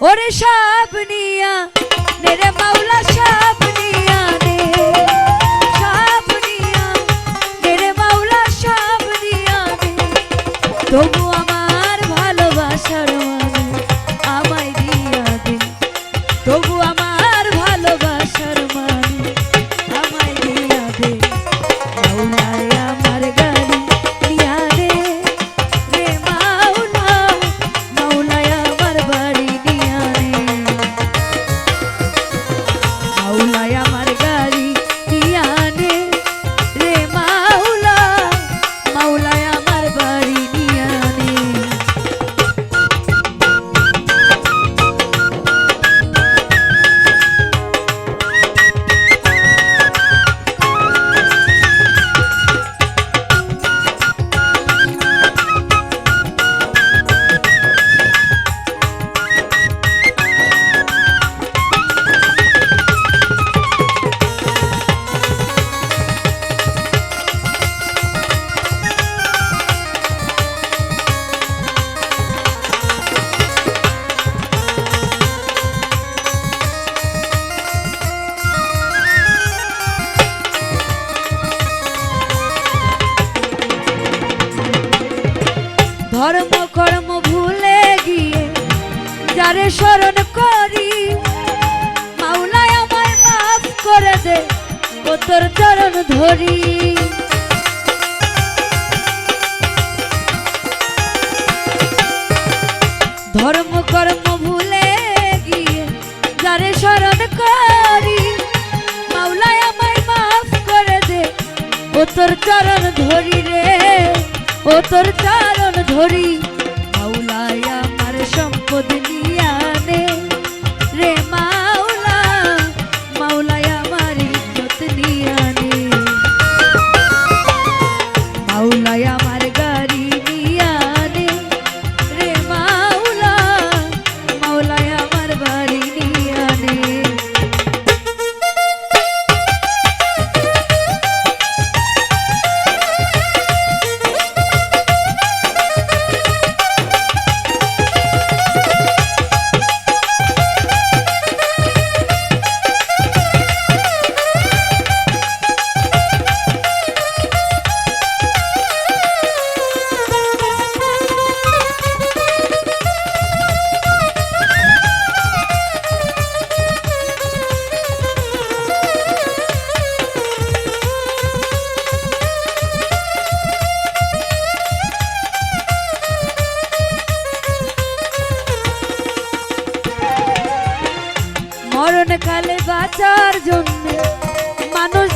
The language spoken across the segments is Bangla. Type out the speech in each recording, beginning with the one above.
ওরে সব নিয়া নেরে মাওলা সব ধর্ম কর্ম ভুলে গিয়ে যারে স্মরণ করি, মাওলায় আমায় মাফ করে দে তোর চরণ ধরি। ধর্ম কর্ম ভুলে গিয়ে যারে স্মরণ করি, মাওলায় আমায় মাফ করে দে তোর চরণ ধরি রে। ও তোর চরণ ধরি। বাঁচার জন্য মানুষ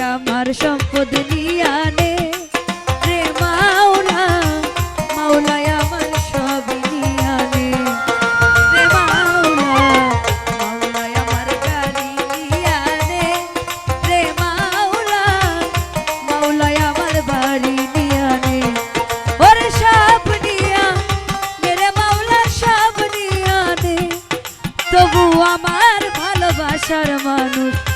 আমার সম্পদ নিয়ে আনে। রে মাওলা, মাওলাই আমার সব নিয়ে আনে। রে মাওলা, মাওলাই আমার গাড়ি নিয়ে আনে। রে মাওলা, মাওলাই আমার বাড়ি নিয়ে আনে। ওরে সব নিয়া মেরে মাওলা সব নিয়া নে মানুষ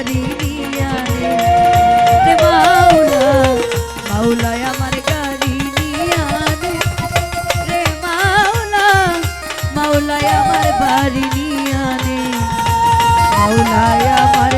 বাড়ি নিয়া রে মাওলা মাওলাই আমার গাড়ি নিয়া রে মাওলা মাওলায় আমার বাড়ি নিয়ে আনে মাওলায় আমার